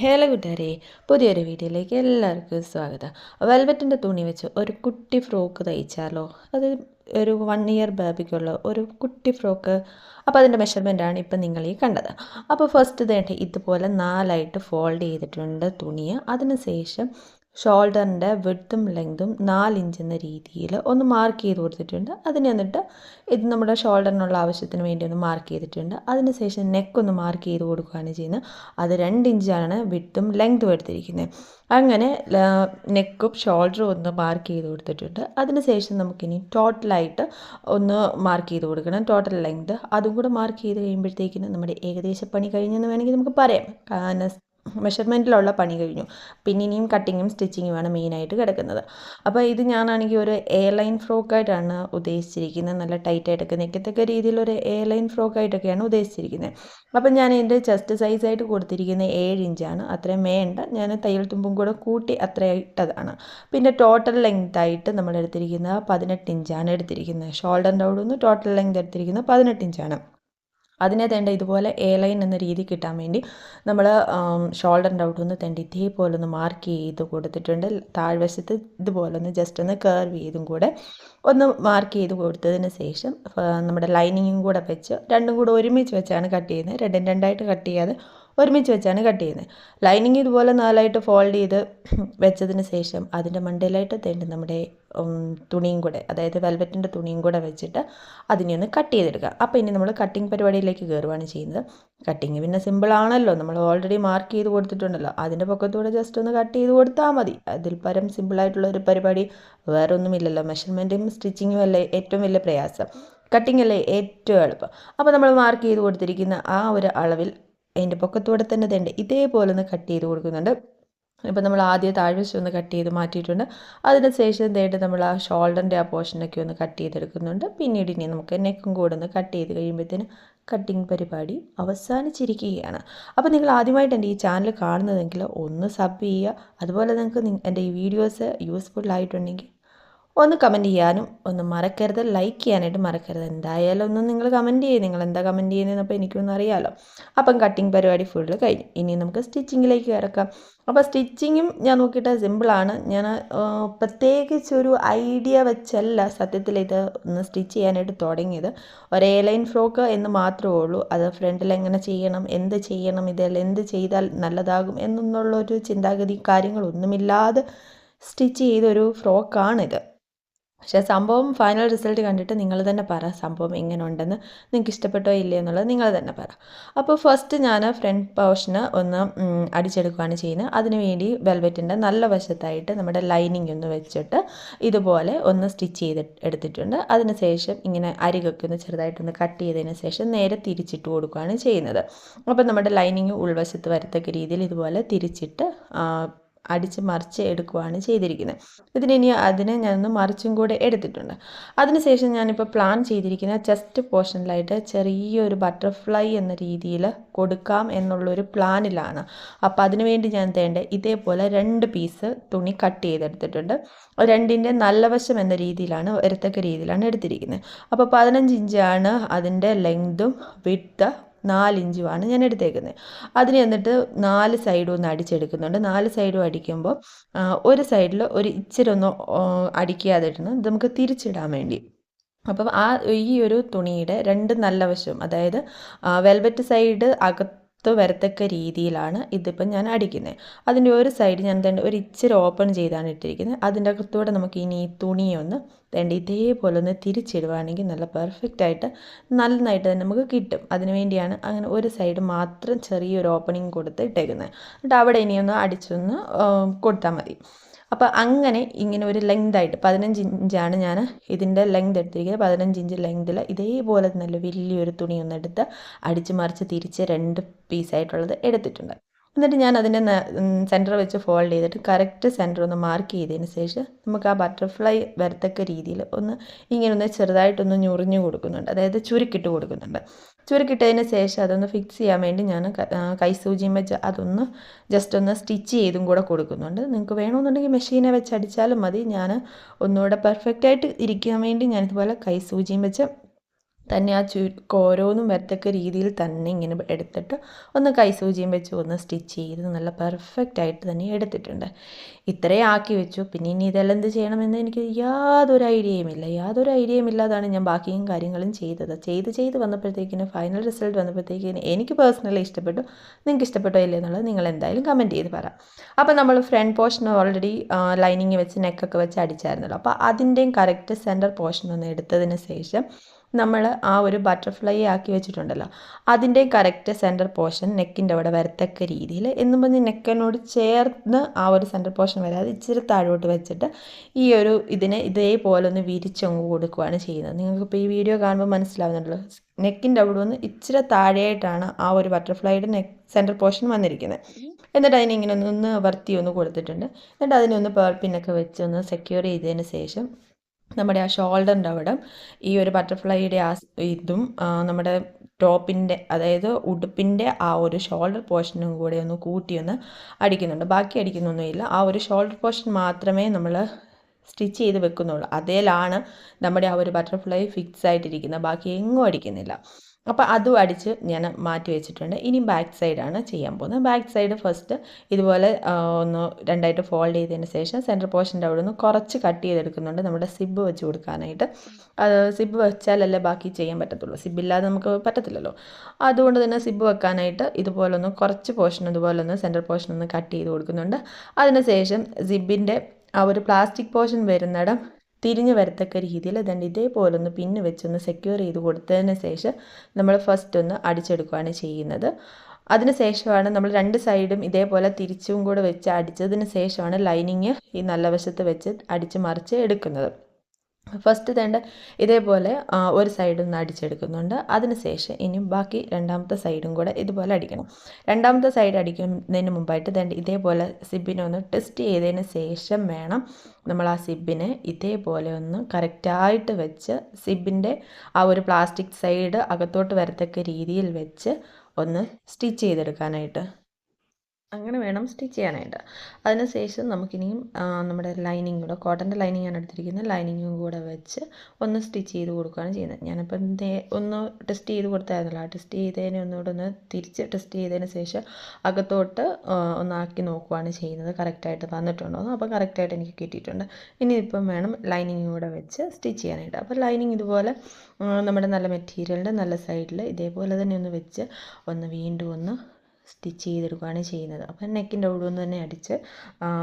Hello കൂട്ടുകാരെ പുതിയൊരു വീഡിയോയിലേക്ക് എല്ലാവർക്കും സ്വാഗതം. വെൽവെറ്റിന്റെ തുണി വെച്ച് ഒരു കുട്ടി ഫ്രോക്ക് തയ്ച്ചാലോ? അത് ഒരു വൺ ഇയർ ബേബിക്കുള്ള ഒരു കുട്ടി ഫ്രോക്ക്. അപ്പോൾ അതിന്റെ മെഷർമെന്റാണ് ഇപ്പം നിങ്ങൾ ഈ കണ്ടത്. അപ്പോൾ ഫസ്റ്റ് തേണ്ട ഇതുപോലെ നാലായിട്ട് ഫോൾഡ് ചെയ്തിട്ടുണ്ട് തുണിയെ. അതിന് ശേഷം ഷോൾഡറിന്റെ വിഡ്ത്തും ലെങ്തും നാല് ഇഞ്ച് എന്ന രീതിയിൽ ഒന്ന് മാർക്ക് ചെയ്ത് കൊടുത്തിട്ടുണ്ട്. അതിന് എന്നിട്ട് ഇത് നമ്മുടെ ഷോൾഡറിനുള്ള ആവശ്യത്തിന് വേണ്ടി ഒന്ന് മാർക്ക് ചെയ്തിട്ടുണ്ട്. അതിനുശേഷം നെക്ക് ഒന്ന് മാർക്ക് ചെയ്ത് കൊടുക്കുകയാണ് ചെയ്യുന്നത്. അത് രണ്ട് ഇഞ്ചാണ് വിഡ്ത്തും ലെങ്തും എടുത്തിരിക്കുന്നത്. അങ്ങനെ നെക്കും ഷോൾഡറും ഒന്ന് മാർക്ക് ചെയ്ത് കൊടുത്തിട്ടുണ്ട്. അതിനുശേഷം നമുക്കിനി ടോട്ടലായിട്ട് ഒന്ന് മാർക്ക് ചെയ്ത് കൊടുക്കണം. ടോട്ടൽ ലെങ്ത് അതും കൂടെ മാർക്ക് ചെയ്ത് കഴിയുമ്പോഴത്തേക്കിന് നമ്മുടെ ഏകദേശ പണി കഴിഞ്ഞെന്ന് വേണമെങ്കിൽ നമുക്ക് പറയാം. മെഷർമെന്റിലുള്ള പണി കഴിഞ്ഞു. പിന്നെ ഇനിയും കട്ടിങ്ങും സ്റ്റിച്ചിങ്ങുമാണ് മെയിനായിട്ട് കിടക്കുന്നത്. അപ്പോൾ ഇത് ഞാനാണെങ്കിൽ ഒരു എ ലൈൻ ഫ്രോക്കായിട്ടാണ് ഉദ്ദേശിച്ചിരിക്കുന്നത്. നല്ല ടൈറ്റായിട്ടൊക്കെ നിൽക്കത്തക്ക രീതിയിലൊരു എ ലൈൻ ഫ്രോക്കായിട്ടൊക്കെയാണ് ഉദ്ദേശിച്ചിരിക്കുന്നത്. അപ്പം ഞാൻ എന്റെ ചെസ്റ്റ് സൈസായിട്ട് കൊടുത്തിരിക്കുന്നത് ഏഴ് ഇഞ്ചാണ് അത്രയും വേണ്ട. ഞാൻ തയ്യൽ തുമ്പും കൂടെ കൂട്ടി അത്ര ഇട്ടതാണ് പിന്നെ ടോട്ടൽ ലെങ്ത് ആയിട്ട് നമ്മൾ എടുത്തിരിക്കുന്നത് പതിനെട്ട് ഇഞ്ചാണ് എടുത്തിരിക്കുന്നത്. ഷോൾഡറിന്റെ അവിടെ നിന്ന് ടോട്ടൽ ലെങ്ത് എടുത്തിരിക്കുന്നത് പതിനെട്ട് ഇഞ്ചാണ് അതിനെ തേണ്ട ഇതുപോലെ എ ലൈൻ എന്ന രീതി കിട്ടാൻ വേണ്ടി നമ്മൾ ഷോൾഡറിന്റെ അവിടെ നിന്ന് തേണ്ട ഇതേപോലെ ഒന്ന് മാർക്ക് ചെയ്ത് കൊടുത്തിട്ടുണ്ട്. താഴ്വശത്ത് ഇതുപോലെ ഒന്ന് ജസ്റ്റ് ഒന്ന് കർവ് ചെയ്തും കൂടെ ഒന്ന് മാർക്ക് ചെയ്ത് കൊടുത്തതിന് ശേഷം നമ്മുടെ ലൈനിങ്ങും കൂടെ വെച്ച് രണ്ടും കൂടെ ഒരുമിച്ച് വെച്ചാണ് കട്ട് ചെയ്യുന്നത്. രണ്ടും രണ്ടായിട്ട് കട്ട് ചെയ്യാതെ ഒരുമിച്ച് വെച്ചാണ് കട്ട് ചെയ്യുന്നത്. ലൈനിങ് ഇതുപോലെ നാലായിട്ട് ഫോൾഡ് ചെയ്ത് വെച്ചതിന് ശേഷം അതിന്റെ മണ്ടയിലായിട്ട് തേണ്ട നമ്മുടെ തുണിയും കൂടെ അതായത് വെൽവെറ്റിന്റെ തുണിയും കൂടെ വെച്ചിട്ട് അതിനെ ഒന്ന് കട്ട് ചെയ്തെടുക്കുക. അപ്പോൾ ഇനി നമ്മൾ കട്ടിങ് പരിപാടിയിലേക്ക് കയറുകയാണ് ചെയ്യുന്നത്. കട്ടിങ് പിന്നെ സിമ്പിളാണല്ലോ നമ്മൾ ഓൾറെഡി മാർക്ക് ചെയ്ത് കൊടുത്തിട്ടുണ്ടല്ലോ. അതിന്റെ പൊക്കത്തൂടെ ജസ്റ്റ് ഒന്ന് കട്ട് ചെയ്ത് കൊടുത്താൽ മതി. അതിൽ പരം സിമ്പിളായിട്ടുള്ള ഒരു പരിപാടി വേറെ ഒന്നുമില്ലല്ലോ മെഷർമെന്റും സ്റ്റിച്ചിങ്ങും അല്ലേ ഏറ്റവും വലിയ പ്രയാസം. കട്ടിങ് അല്ലേ ഏറ്റവും എളുപ്പം. അപ്പോൾ നമ്മൾ മാർക്ക് ചെയ്ത് കൊടുത്തിരിക്കുന്ന ആ ഒരു അളവിൽ അതിന്റെ പൊക്കത്തൂടെ തന്നെ തേണ്ട ഇതേപോലെ ഒന്ന് കട്ട് ചെയ്ത് കൊടുക്കുന്നുണ്ട്. ഇപ്പം നമ്മൾ ആദ്യം താഴ്വശം ഒന്ന് കട്ട് ചെയ്ത് മാറ്റിയിട്ടുണ്ട്. അതിന് ശേഷം തേട്ട് നമ്മൾ ആ ഷോൾഡറിന്റെ ആ പോർഷനൊക്കെ ഒന്ന് കട്ട് ചെയ്തെടുക്കുന്നുണ്ട്. പിന്നീട് ഇനി നമുക്ക് നെക്കും കൂടെ ഒന്ന് കട്ട് ചെയ്ത് കഴിയുമ്പോഴത്തേന് കട്ടിങ് പരിപാടി അവസാനിച്ചിരിക്കുകയാണ്. അപ്പോൾ നിങ്ങൾ ആദ്യമായിട്ട് എന്റെ ഈ ചാനൽ കാണുന്നതെങ്കിൽ ഒന്ന് സബ് ചെയ്യുക. അതുപോലെ നിങ്ങൾക്ക് എന്റെ ഈ വീഡിയോസ് യൂസ്ഫുൾ ആയിട്ടുണ്ടെങ്കിൽ ഒന്ന് കമന്റ് ചെയ്യാനും ഒന്ന് മറക്കരുത്. ലൈക്ക് ചെയ്യാനായിട്ട് മറക്കരുത്. എന്തായാലും ഒന്ന് നിങ്ങൾ കമന്റ് ചെയ്യും. നിങ്ങൾ എന്താ കമന്റ് ചെയ്യുന്നതെന്നപ്പോൾ എനിക്കൊന്നും അറിയാമല്ലോ അപ്പം കട്ടിങ് പരിപാടി ഫുള്ള് കഴിഞ്ഞു. ഇനി നമുക്ക് സ്റ്റിച്ചിങ്ങിലേക്ക് കിടക്കാം അപ്പോൾ സ്റ്റിച്ചിങ്ങും ഞാൻ നോക്കിയിട്ട് സിമ്പിളാണ് ഞാൻ പ്രത്യേകിച്ച് ഒരു ഐഡിയ വെച്ചല്ല സത്യത്തിൽ ഇത് ഒന്ന് സ്റ്റിച്ച് ചെയ്യാനായിട്ട് തുടങ്ങിയത്. ഒരേ ലൈൻ ഫ്രോക്ക് എന്ന് മാത്രമേ ഉള്ളൂ. അത് ഫ്രണ്ടിൽ എങ്ങനെ ചെയ്യണം? എന്ത് ചെയ്യണം? ഇതെല്ലാം എന്ത് ചെയ്താൽ നല്ലതാകും? എന്നുള്ളൊരു ചിന്താഗതി കാര്യങ്ങളൊന്നുമില്ലാതെ സ്റ്റിച്ച് ചെയ്തൊരു ഫ്രോക്കാണിത് പക്ഷേ സംഭവം ഫൈനൽ റിസൾട്ട് കണ്ടിട്ട് നിങ്ങൾ തന്നെ പറ സംഭവം എങ്ങനെ ഉണ്ടെന്ന് നിങ്ങൾക്ക് ഇഷ്ടപ്പെട്ടോ ഇല്ലേ എന്നുള്ളത് നിങ്ങൾ തന്നെ പറ. അപ്പോൾ ഫസ്റ്റ് ഞാൻ ഫ്രണ്ട് പോർഷന് ഒന്ന് അടിച്ചെടുക്കുകയാണ് ചെയ്യുന്നത്. അതിനുവേണ്ടി വെൽവെറ്റിന്റെ നല്ല വശത്തായിട്ട് നമ്മുടെ ലൈനിങ് ഒന്ന് വെച്ചിട്ട് ഇതുപോലെ ഒന്ന് സ്റ്റിച്ച് ചെയ്ത് എടുത്തിട്ടുണ്ട്. അതിനുശേഷം ഇങ്ങനെ അരികൊക്കെ ഒന്ന് ചെറുതായിട്ടൊന്ന് കട്ട് ചെയ്തതിന് ശേഷം നേരെ തിരിച്ചിട്ട് കൊടുക്കുകയാണ് ചെയ്യുന്നത്. അപ്പോൾ നമ്മുടെ ലൈനിങ് ഉൾവശത്ത് വരത്തക്ക രീതിയിൽ ഇതുപോലെ തിരിച്ചിട്ട് അടിച്ച് മറിച്ച് എടുക്കുകയാണ് ചെയ്തിരിക്കുന്നത് ഇതിനി അതിനെ ഞാനൊന്ന് മറിച്ചും കൂടെ എടുത്തിട്ടുണ്ട്. അതിനുശേഷം ഞാനിപ്പോൾ പ്ലാൻ ചെയ്തിരിക്കുന്ന ചെസ്റ്റ് പോർഷനിലായിട്ട് ചെറിയൊരു ബട്ടർഫ്ലൈ എന്ന രീതിയിൽ കൊടുക്കാം എന്നുള്ളൊരു പ്ലാനിലാണ് അപ്പോൾ അതിനുവേണ്ടി ഞാൻ തേണ്ട ഇതേപോലെ രണ്ട് പീസ് തുണി കട്ട് ചെയ്തെടുത്തിട്ടുണ്ട്. രണ്ടിന്റെ നല്ല വശം എന്ന രീതിയിലാണ് വരത്തക്ക രീതിയിലാണ് എടുത്തിരിക്കുന്നത് അപ്പോൾ പതിനഞ്ച് ഇഞ്ചാണ് അതിന്റെ ലെങ്തും വിഡ്ത്ത് നാലിഞ്ചുമാണ് ഞാൻ എടുത്തേക്കുന്നത് അതിന് എന്നിട്ട് നാല് സൈഡും ഒന്ന് അടിച്ചെടുക്കുന്നുണ്ട്. നാല് സൈഡും അടിക്കുമ്പോൾ ഒരു സൈഡിൽ ഒരു ഇച്ചിരി ഒന്ന് അടിക്കാതെ ഇടണം നമുക്ക് തിരിച്ചിടാൻ വേണ്ടി. അപ്പം ആ ഈ ഒരു തുണിയുടെ രണ്ട് നല്ല വശം അതായത് വെൽവെറ്റ് സൈഡ് അകത്ത് വരത്തക്ക രീതിയിലാണ് ഇതിപ്പം ഞാൻ അടിക്കുന്നത് അതിന്റെ ഒരു സൈഡ് ഞാൻ തന്നെ ഒരു ഇച്ചിരി ഓപ്പൺ ചെയ്താണ് ഇട്ടിരിക്കുന്നത് അതിന്റെ അകത്തൂടെ നമുക്ക് ഇനി ഈ തുണിയൊന്ന് വേണ്ട ഇതേപോലെ ഒന്ന് തിരിച്ചിടുവാണെങ്കിൽ നല്ല പെർഫെക്റ്റ് ആയിട്ട് നന്നായിട്ട് തന്നെ നമുക്ക് കിട്ടും. അതിന് വേണ്ടിയാണ് അങ്ങനെ ഒരു സൈഡ് മാത്രം ചെറിയൊരു ഓപ്പണിങ് കൊടുത്ത് ഇട്ടേക്കുന്നത് എന്നിട്ട് അവിടെ ഇനിയൊന്ന് അടിച്ചൊന്ന് കൊടുത്താൽ മതി. അപ്പോൾ അങ്ങനെ ഇങ്ങനെ ഒരു ലെങ്തായിട്ട് പതിനഞ്ച് ഇഞ്ചാണ് ഞാൻ ഇതിന്റെ ലെങ്ത് എടുത്തിരിക്കുന്നത്. പതിനഞ്ച് ഇഞ്ച് ലെങ്തിൽ ഇതേപോലെ നല്ല വലിയൊരു തുണിയൊന്നെടുത്ത് അടിച്ച് മറിച്ച് തിരിച്ച് രണ്ട് പീസായിട്ടുള്ളത് എടുത്തിട്ടുണ്ട്. എന്നിട്ട് ഞാൻ അതിന്റെ സെന്റർ വെച്ച് ഫോൾഡ് ചെയ്തിട്ട് കറക്റ്റ് സെന്റർ ഒന്ന് മാർക്ക് ചെയ്തതിന് ശേഷം നമുക്ക് ആ ബട്ടർഫ്ലൈ വരത്തക്ക രീതിയിൽ ഒന്ന് ഇങ്ങനെ ഒന്ന് ചെറുതായിട്ടൊന്ന് ഞുറിഞ്ഞു കൊടുക്കുന്നുണ്ട്. അതായത് ചുരുക്കിട്ട് കൊടുക്കുന്നുണ്ട്. ചുരുക്കിട്ടതിന് ശേഷം അതൊന്ന് ഫിക്സ് ചെയ്യാൻ വേണ്ടി ഞാൻ കൈസൂചിയും വെച്ച് അതൊന്ന് ജസ്റ്റ് ഒന്ന് സ്റ്റിച്ച് ചെയ്തും കൂടെ കൊടുക്കുന്നുണ്ട്. നിങ്ങൾക്ക് വേണമെന്നുണ്ടെങ്കിൽ മെഷീനെ വെച്ച് അടിച്ചാലും മതി. ഞാൻ ഒന്നുകൂടെ പെർഫെക്റ്റായിട്ട് ഇരിക്കാൻ വേണ്ടി ഞാനിതുപോലെ കൈസൂചിയും വെച്ച് തന്നെ ആ ചു ഓരോന്നും വരത്തക്ക രീതിയിൽ തന്നെ ഇങ്ങനെ എടുത്തിട്ട് ഒന്ന് കൈസൂചിയും വെച്ച് ഒന്ന് സ്റ്റിച്ച് ചെയ്ത് നല്ല പെർഫെക്റ്റ് ആയിട്ട് തന്നെ എടുത്തിട്ടുണ്ട്. ഇത്രയും ആക്കി വെച്ചു. പിന്നെ ഇനി ഇതെല്ലാം എന്ത് ചെയ്യണമെന്ന് എനിക്ക് യാതൊരു ഐഡിയയും ഇല്ല. യാതൊരു ഐഡിയയും ഇല്ലാതാണ് ഞാൻ ബാക്കിയും കാര്യങ്ങളും ചെയ്തത്. ചെയ്ത് ചെയ്ത് വന്നപ്പോഴത്തേക്കിന് ഫൈനൽ റിസൾട്ട് വന്നപ്പോഴത്തേക്കിന് എനിക്ക് പേഴ്സണലി ഇഷ്ടപ്പെട്ടു. നിങ്ങൾക്ക് ഇഷ്ടപ്പെട്ടോ ഇല്ലേ എന്നുള്ളത് നിങ്ങൾ എന്തായാലും കമന്റ് ചെയ്ത് പറ. അപ്പോൾ നമ്മൾ ഫ്രണ്ട് പോർഷൻ ഓൾറെഡി ലൈനിങ് വെച്ച് നെക്കൊക്കെ വെച്ച് അടിച്ചായിരുന്നല്ലോ. അപ്പോൾ അതിന്റെയും കറക്റ്റ് സെന്റർ പോർഷൻ ഒന്ന് എടുത്തതിന് ശേഷം നമ്മൾ ആ ഒരു ബട്ടർഫ്ലൈ ആക്കി വെച്ചിട്ടുണ്ടല്ലോ. അതിന്റെ കറക്റ്റ് സെന്റർ പോർഷൻ നെക്കിന്റെ അവിടെ വരത്തക്ക രീതിയിൽ എന്നും പറഞ്ഞ് നെക്കിനോട് ചേർന്ന് ആ ഒരു സെന്റർ പോർഷൻ വരാതെ ഇച്ചിരി താഴോട്ട് വെച്ചിട്ട് ഈ ഒരു ഇതിനെ ഇതേപോലെ ഒന്ന് വിരിച്ചങ്ങ് കൊടുക്കുകയാണ് ചെയ്യുന്നത്. നിങ്ങൾക്കിപ്പോൾ ഈ വീഡിയോ കാണുമ്പോൾ മനസ്സിലാവുന്നുണ്ടല്ലോ. നെക്കിന്റെ അവിടെ നിന്ന് ഇച്ചിരി താഴെയായിട്ടാണ് ആ ഒരു ബട്ടർഫ്ലൈയുടെ നെക്ക് സെന്റർ പോർഷൻ വന്നിരിക്കുന്നത്. എന്നിട്ട് അതിനെ ഇങ്ങനെ ഒന്ന് വർത്തി ഒന്ന് കൊടുത്തിട്ടുണ്ട്. എന്നിട്ട് അതിനെ ഒന്ന് പേൾ പിന്നൊക്കെ വെച്ച് ഒന്ന് സെക്യൂർ ചെയ്തതിന് ശേഷം നമ്മുടെ ആ ഷോൾഡറിന്റെ അവിടെ ഈ ഒരു ബട്ടർഫ്ലൈയുടെ ആ ഇതും നമ്മുടെ ടോപ്പിന്റെ അതായത് ഉടുപ്പിന്റെ ആ ഒരു ഷോൾഡർ പോർഷനും കൂടെ ഒന്ന് കൂട്ടി ഒന്ന് അടിക്കുന്നുണ്ട്. ബാക്കി അടിക്കുന്നൊന്നുമില്ല ആ ഒരു ഷോൾഡർ പോർഷൻ മാത്രമേ നമ്മൾ സ്റ്റിച്ച് ചെയ്ത് വെക്കുന്നുള്ളൂ. അതേലാണ് നമ്മുടെ ആ ഒരു ബട്ടർഫ്ലൈ ഫിക്സ് ആയിട്ടിരിക്കുന്നത് ബാക്കി എങ്ങും അടിക്കുന്നില്ല. അപ്പോൾ അതും അടിച്ച് ഞാൻ മാറ്റി വെച്ചിട്ടുണ്ട്. ഇനി ബാക്ക് സൈഡാണ് ചെയ്യാൻ പോകുന്നത്. ബാക്ക് സൈഡ് ഫസ്റ്റ് ഇതുപോലെ ഒന്ന് രണ്ടായിട്ട് ഫോൾഡ് ചെയ്തതിന് ശേഷം സെന്റർ പോർഷന്റെ അവിടെ നിന്ന് കുറച്ച് കട്ട് ചെയ്തെടുക്കുന്നുണ്ട് നമ്മുടെ സിബ് വെച്ച് കൊടുക്കാനായിട്ട്. സിബ് വെച്ചാലല്ലേ ബാക്കി ചെയ്യാൻ പറ്റത്തുള്ളൂ. സിബ് ഇല്ലാതെ നമുക്ക് പറ്റത്തില്ലല്ലോ. അതുകൊണ്ട് തന്നെ സിബ് വെക്കാനായിട്ട് ഇതുപോലെ ഒന്ന് കുറച്ച് പോർഷൻ ഇതുപോലെ ഒന്ന് സെന്റർ പോർഷൻ ഒന്ന് കട്ട് ചെയ്ത് കൊടുക്കുന്നുണ്ട്. അതിനുശേഷം സിബിന്റെ ആ ഒരു പ്ലാസ്റ്റിക് പോർഷൻ വരുന്നിടം തിരിഞ്ഞ് വരത്തക്ക രീതിയിൽ അതുകൊണ്ട് ഇതേപോലെ ഒന്ന് പിന്ന് വെച്ചൊന്ന് സെക്യൂർ ചെയ്ത് കൊടുത്തതിന് ശേഷം നമ്മൾ ഫസ്റ്റ് ഒന്ന് അടിച്ചെടുക്കുകയാണ് ചെയ്യുന്നത്. അതിന് ശേഷമാണ് നമ്മൾ രണ്ട് സൈഡും ഇതേപോലെ തിരിച്ചും കൂടെ വെച്ച് അടിച്ചതിന് ശേഷമാണ് ലൈനിങ് ഈ നല്ല വശത്ത് വെച്ച് അടിച്ച് മറിച്ച് എടുക്കുന്നത്. ഫസ്റ്റ് തേണ്ട ഇതേപോലെ ഒരു സൈഡിൽ നിന്ന് അടിച്ചെടുക്കുന്നുണ്ട്. അതിനുശേഷം ഇനി ബാക്കി രണ്ടാമത്തെ സൈഡും കൂടെ ഇതുപോലെ അടിക്കണം. രണ്ടാമത്തെ സൈഡ് അടിക്കുന്നതിന് മുമ്പായിട്ട് തേണ്ട ഇതേപോലെ സിബിനെ ഒന്ന് ടെസ്റ്റ് ചെയ്തതിന് ശേഷം വേണം നമ്മൾ ആ സിബിനെ ഇതേപോലെ ഒന്ന് കറക്റ്റായിട്ട് വെച്ച് സിബിന്റെ ആ ഒരു പ്ലാസ്റ്റിക് സൈഡ് അകത്തോട്ട് വരത്തക്ക രീതിയിൽ വെച്ച് ഒന്ന് സ്റ്റിച്ച് ചെയ്തെടുക്കാനായിട്ട്. അങ്ങനെ വേണം സ്റ്റിച്ച് ചെയ്യാനായിട്ട്. അതിനുശേഷം നമുക്കിനിയും നമ്മുടെ ലൈനിങ് കൂടെ കോട്ടന്റെ ലൈനിങ് ആണ് എടുത്തിരിക്കുന്നത്. ലൈനിങ്ങും കൂടെ വെച്ച് ഒന്ന് സ്റ്റിച്ച് ചെയ്ത് കൊടുക്കുകയാണ് ചെയ്യുന്നത്. ഞാനിപ്പം ഒന്ന് ടെസ്റ്റ് ചെയ്ത് കൊടുത്തായിരുന്നല്ലോ. ആ ടെസ്റ്റ് ചെയ്തതിന് ഒന്നുകൂടെ ഒന്ന് തിരിച്ച് ടെസ്റ്റ് ചെയ്തതിന് ശേഷം അകത്തോട്ട് ഒന്നാക്കി നോക്കുകയാണ് ചെയ്യുന്നത്. കറക്റ്റായിട്ട് വന്നിട്ടുണ്ടോ അപ്പോൾ കറക്റ്റായിട്ട് എനിക്ക് കിട്ടിയിട്ടുണ്ട്. ഇനി ഇപ്പം വേണം ലൈനിങ് കൂടെ വെച്ച് സ്റ്റിച്ച് ചെയ്യാനായിട്ട്. അപ്പോൾ ലൈനിങ് ഇതുപോലെ നമ്മുടെ നല്ല മെറ്റീരിയലിന്റെ നല്ല സൈഡിൽ ഇതേപോലെ തന്നെ ഒന്ന് വെച്ച് ഒന്ന് വീണ്ടും ഒന്ന് സ്റ്റിച്ച് ചെയ്തെടുക്കുകയാണ് ചെയ്യുന്നത്. അപ്പം നെക്കിന്റെ അവിടെ ഒന്ന് തന്നെ അടിച്ച്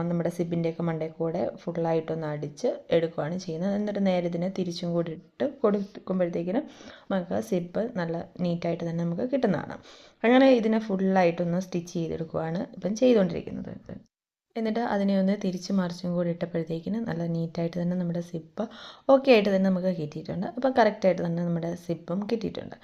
നമ്മുടെ സിബിന്റെയൊക്കെ മണ്ടേ കൂടെ ഫുള്ളായിട്ടൊന്ന് അടിച്ച് എടുക്കുകയാണ് ചെയ്യുന്നത്. എന്നിട്ട് നേരെ ഇതിനെ തിരിച്ചും കൂടി ഇട്ട് കൊടുക്കുമ്പോഴത്തേക്കിനും നമുക്ക് സിബ് നല്ല നീറ്റായിട്ട് തന്നെ നമുക്ക് കിട്ടുന്നതാണ്. അങ്ങനെ ഇതിനെ ഫുള്ളായിട്ടൊന്ന് സ്റ്റിച്ച് ചെയ്തെടുക്കുകയാണ് ഇപ്പം ചെയ്തുകൊണ്ടിരിക്കുന്നത്. എന്നിട്ട് അതിനെ ഒന്ന് തിരിച്ച് മറിച്ചും കൂടി ഇട്ടപ്പോഴത്തേക്കിന് നല്ല നീറ്റായിട്ട് തന്നെ നമ്മുടെ സിപ്പ് ഓക്കെ ആയിട്ട് തന്നെ നമുക്ക് കിട്ടിയിട്ടുണ്ട്. അപ്പം കറക്റ്റായിട്ട് തന്നെ നമ്മുടെ സിപ്പും കിട്ടിയിട്ടുണ്ട്.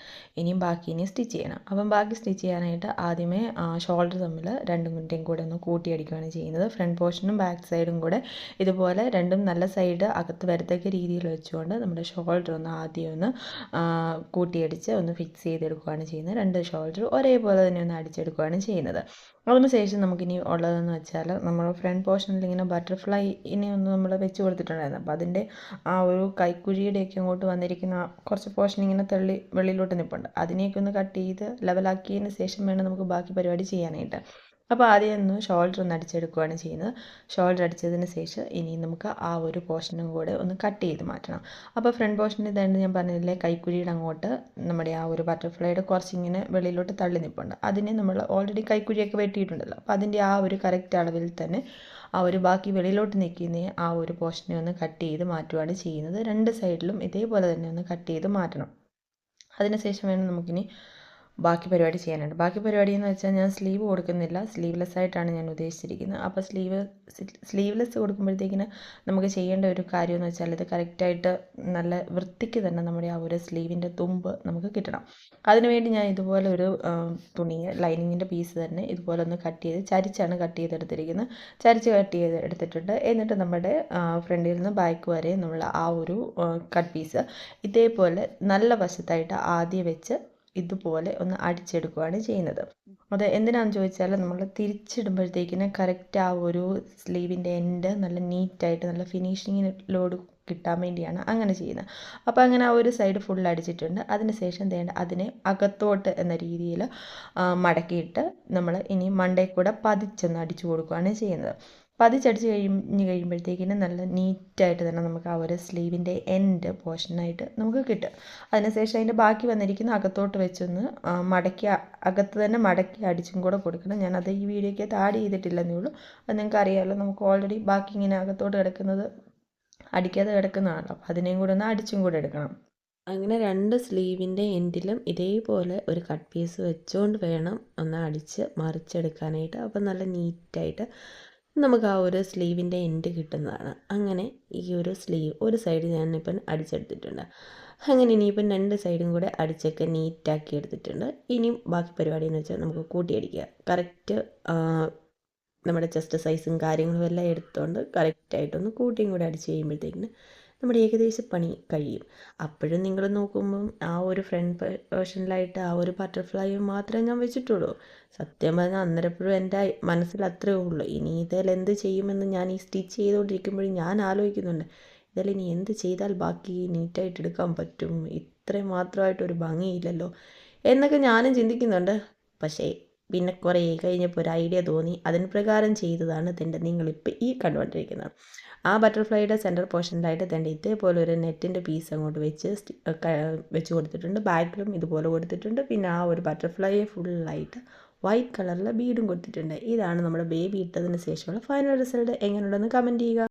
ഇനിയും ബാക്കി ഇനി സ്റ്റിച്ച് ചെയ്യണം. അപ്പം ബാക്കി സ്റ്റിച്ച് ചെയ്യാനായിട്ട് ആദ്യമേ ഷോൾഡർ തമ്മിൽ രണ്ടും കുട്ടിയും കൂടെ ഒന്ന് കൂട്ടിയടിക്കുകയാണ് ചെയ്യുന്നത്. ഫ്രണ്ട് പോർഷനും ബാക്ക് സൈഡും കൂടെ ഇതുപോലെ രണ്ടും നല്ല സൈഡ് അകത്ത് വരത്തക്ക രീതിയിൽ വെച്ചുകൊണ്ട് നമ്മുടെ ഷോൾഡർ ഒന്ന് ആദ്യം ഒന്ന് കൂട്ടിയടിച്ച് ഒന്ന് ഫിക്സ് ചെയ്തെടുക്കുകയാണ് ചെയ്യുന്നത്. രണ്ട് ഷോൾഡർ ഒരേപോലെ തന്നെ ഒന്ന് അടിച്ചെടുക്കുകയാണ് ചെയ്യുന്നത്. അതിനുശേഷം നമുക്കിനി ഉള്ളതെന്ന് വെച്ചാൽ നമ്മൾ ഫ്രണ്ട് പോർഷനിൽ ഇങ്ങനെ ബട്ടർഫ്ലൈ ഇനി ഒന്ന് നമ്മൾ വെച്ച് കൊടുത്തിട്ടുണ്ടായിരുന്നു. അപ്പോൾ അതിന്റെ ആ ഒരു കൈക്കുഴിയുടെയൊക്കെ അങ്ങോട്ട് വന്നിരിക്കുന്ന കുറച്ച് പോർഷൻ ഇങ്ങനെ തള്ളി വെളിയിലോട്ട് നിൽപ്പുണ്ട് അതിനെയൊക്കെ ഒന്ന് കട്ട് ചെയ്ത് ലെവലാക്കിയതിന് ശേഷം വേണം നമുക്ക് ബാക്കി പരിപാടി ചെയ്യാനായിട്ട്. അപ്പോൾ ആദ്യം ഒന്ന് ഷോൾഡർ ഒന്ന് അടിച്ചെടുക്കുകയാണ് ചെയ്യുന്നത്. ഷോൾഡർ അടിച്ചതിന് ശേഷം ഇനി നമുക്ക് ആ ഒരു പോർഷനും കൂടെ ഒന്ന് കട്ട് ചെയ്ത് മാറ്റണം. അപ്പോൾ ഫ്രണ്ട് പോർഷൻ ഇതായിട്ട് ഞാൻ പറഞ്ഞില്ലേ കൈക്കുഴിയുടെ അങ്ങോട്ട് നമ്മുടെ ആ ഒരു ബട്ടർഫ്ലൈയുടെ കുറച്ചിങ്ങനെ വെളിയിലോട്ട് തള്ളി നിൽപ്പുണ്ട് അതിനെ നമ്മൾ ഓൾറെഡി കൈക്കുഴിയൊക്കെ വെട്ടിയിട്ടുണ്ടല്ലോ. അപ്പോൾ അതിന്റെ ആ ഒരു കറക്റ്റ് അളവിൽ തന്നെ ആ ഒരു ബാക്കി വെളിയിലോട്ട് നിൽക്കുന്ന ആ ഒരു പോർഷനെ ഒന്ന് കട്ട് ചെയ്ത് മാറ്റുകയാണ് ചെയ്യുന്നത്. രണ്ട് സൈഡിലും ഇതേപോലെ തന്നെ ഒന്ന് കട്ട് ചെയ്ത് മാറ്റണം. അതിനുശേഷം വേണം നമുക്കിനി ബാക്കി പരിപാടി ചെയ്യാനുണ്ട്. ബാക്കി പരിപാടി എന്ന് വെച്ചാൽ ഞാൻ സ്ലീവ് കൊടുക്കുന്നില്ല. സ്ലീവ്ലെസ് ആയിട്ടാണ് ഞാൻ ഉദ്ദേശിച്ചിരിക്കുന്നത്. അപ്പോൾ സ്ലീവ് സ്ലീവ്ലെസ് കൊടുക്കുമ്പോഴത്തേക്കിന് നമുക്ക് ചെയ്യേണ്ട ഒരു കാര്യം എന്ന് വെച്ചാൽ ഇത് കറക്റ്റായിട്ട് നല്ല വൃത്തിക്ക് തന്നെ നമ്മുടെ ആ ഒരു സ്ലീവിന്റെ തുമ്പ് നമുക്ക് കിട്ടണം. അതിനുവേണ്ടി ഞാൻ ഇതുപോലെ ഒരു തുണി ലൈനിങ്ങിന്റെ പീസ് തന്നെ ഇതുപോലെ ഒന്ന് കട്ട് ചെയ്ത് ചരിച്ചാണ് കട്ട് ചെയ്തെടുത്തിരിക്കുന്നത്. ചരിച്ച് കട്ട് ചെയ്ത് എടുത്തിട്ടുണ്ട്. എന്നിട്ട് നമ്മുടെ ഫ്രണ്ടിൽ നിന്ന് ബാക്ക് വരെ നമ്മൾ ആ ഒരു കട്ട് പീസ് ഇതേപോലെ നല്ല വശത്തായിട്ട് ആദ്യം വെച്ച് ഇതുപോലെ ഒന്ന് അടിച്ചെടുക്കുകയാണ് ചെയ്യുന്നത്. അത് എന്തിനാണെന്ന് ചോദിച്ചാൽ നമ്മൾ തിരിച്ചിടുമ്പോഴത്തേക്കിന് കറക്റ്റ് ആ ഒരു സ്ലീവിന്റെ എൻഡ് നല്ല നീറ്റായിട്ട് നല്ല ഫിനിഷിങ്ങിലോട് കിട്ടാൻ വേണ്ടിയാണ് അങ്ങനെ ചെയ്യുന്നത്. അപ്പോൾ അങ്ങനെ ആ ഒരു സൈഡ് ഫുൾ അടിച്ചിട്ടുണ്ട്. അതിന് ശേഷം വേണ്ട അതിനെ അകത്തോട്ട് എന്ന രീതിയിൽ മടക്കിയിട്ട് നമ്മൾ ഇനി മണ്ടയിൽ കൂടെ പതിച്ചൊന്ന് അടിച്ചു കൊടുക്കുകയാണ് ചെയ്യുന്നത്. പതിച്ചടിച്ച് കഴിഞ്ഞ് കഴിയുമ്പോഴത്തേക്കിനും നല്ല നീറ്റായിട്ട് തന്നെ നമുക്ക് ആ ഒരു സ്ലീവിന്റെ എൻഡ് പോർഷനായിട്ട് നമുക്ക് കിട്ടും. അതിനുശേഷം അതിന്റെ ബാക്കി വന്നിരിക്കുന്ന അകത്തോട്ട് വെച്ചൊന്ന് മടക്കി അകത്ത് തന്നെ മടക്കി അടിച്ചും കൂടെ കൊടുക്കണം. ഞാനത് ഈ വീഡിയോയ്ക്കകത്ത് ആഡ് ചെയ്തിട്ടില്ലെന്നേ ഉള്ളൂ. അത് നിങ്ങൾക്ക് അറിയാമല്ലോ നമുക്ക് ഓൾറെഡി ബാക്കി ഇങ്ങനെ അകത്തോട്ട് കിടക്കുന്നത് അടിക്കാതെ കിടക്കുന്നതാണല്ലോ അപ്പോൾ അതിനെയും കൂടെ ഒന്ന് അടിച്ചും കൂടെ എടുക്കണം. അങ്ങനെ രണ്ട് സ്ലീവിന്റെ എൻഡിലും ഇതേപോലെ ഒരു കട്ട് പീസ് വെച്ചുകൊണ്ട് വേണം ഒന്ന് അടിച്ച് മറിച്ചെടുക്കാനായിട്ട്. അപ്പോൾ നല്ല നീറ്റായിട്ട് നമുക്ക് ആ ഒരു സ്ലീവിന്റെ എൻഡ് കിട്ടുന്നതാണ്. അങ്ങനെ ഈ ഒരു സ്ലീവ് ഒരു സൈഡ് ഞാനിപ്പം അടിച്ചെടുത്തിട്ടുണ്ട്. അങ്ങനെ ഇനിയിപ്പം രണ്ട് സൈഡും കൂടെ അടിച്ചൊക്കെ നീറ്റാക്കി എടുത്തിട്ടുണ്ട്. ഇനിയും ബാക്കി പരിപാടി എന്ന് വെച്ചാൽ നമുക്ക് കൂട്ടിയടിക്കുക കറക്റ്റ് നമ്മുടെ ചെസ്റ്റ് സൈസും കാര്യങ്ങളും എല്ലാം എടുത്തുകൊണ്ട് കറക്റ്റായിട്ടൊന്ന് കൂട്ടിയും കൂടെ അടിച്ച് കഴിയുമ്പോഴത്തേക്കിന് നമ്മുടെ ഏകദേശം പണി കഴിയും. അപ്പോഴും നിങ്ങൾ നോക്കുമ്പം ആ ഒരു ഫ്രണ്ട് വേർഷനിലായിട്ട് ആ ഒരു ബട്ടർഫ്ലൈ മാത്രമേ ഞാൻ വെച്ചിട്ടുള്ളൂ. സത്യം പറഞ്ഞാൽ അന്നേരപ്പോഴും എന്റെ മനസ്സിൽ അത്രയേ ഉള്ളൂ. ഇനി ഇതിൽ എന്ത് ചെയ്യുമെന്ന് ഞാൻ ഈ സ്റ്റിച്ച് ചെയ്തുകൊണ്ടിരിക്കുമ്പോഴും ഞാൻ ആലോചിക്കുന്നുണ്ട്. ഇതിൽ ഇനി എന്ത് ചെയ്താൽ ബാക്കി നീറ്റായിട്ട് എടുക്കാൻ പറ്റും? ഇത്രയും മാത്രമായിട്ടൊരു ഭംഗിയില്ലല്ലോ എന്നൊക്കെ ഞാനും ചിന്തിക്കുന്നുണ്ട്. പക്ഷേ പിന്നെ കുറേ കഴിഞ്ഞപ്പോൾ ഒരു ഐഡിയ തോന്നി. അതിന് പ്രകാരം ചെയ്തതാണ് തന്റെ നിങ്ങളിപ്പോൾ ഈ കണ്ടുകൊണ്ടിരിക്കുന്നത് ആ ബട്ടർഫ്ലൈയുടെ സെന്റർ പോർഷനിലായിട്ട് തന്റെ ഇതേപോലെ ഒരു നെറ്റിന്റെ പീസ് അങ്ങോട്ട് വെച്ച് വെച്ച് കൊടുത്തിട്ടുണ്ട്. ബാക്കിലും ഇതുപോലെ കൊടുത്തിട്ടുണ്ട്. പിന്നെ ആ ഒരു ബട്ടർഫ്ലൈയെ ഫുള്ളായിട്ട് വൈറ്റ് കളറിലെ ബീഡും കൊടുത്തിട്ടുണ്ട്. ഇതാണ് നമ്മുടെ ബേബി ഇട്ടതിന് ശേഷമുള്ള ഫൈനൽ റിസൾട്ട്. എങ്ങനെയുണ്ടെന്ന് കമന്റ് ചെയ്യുക.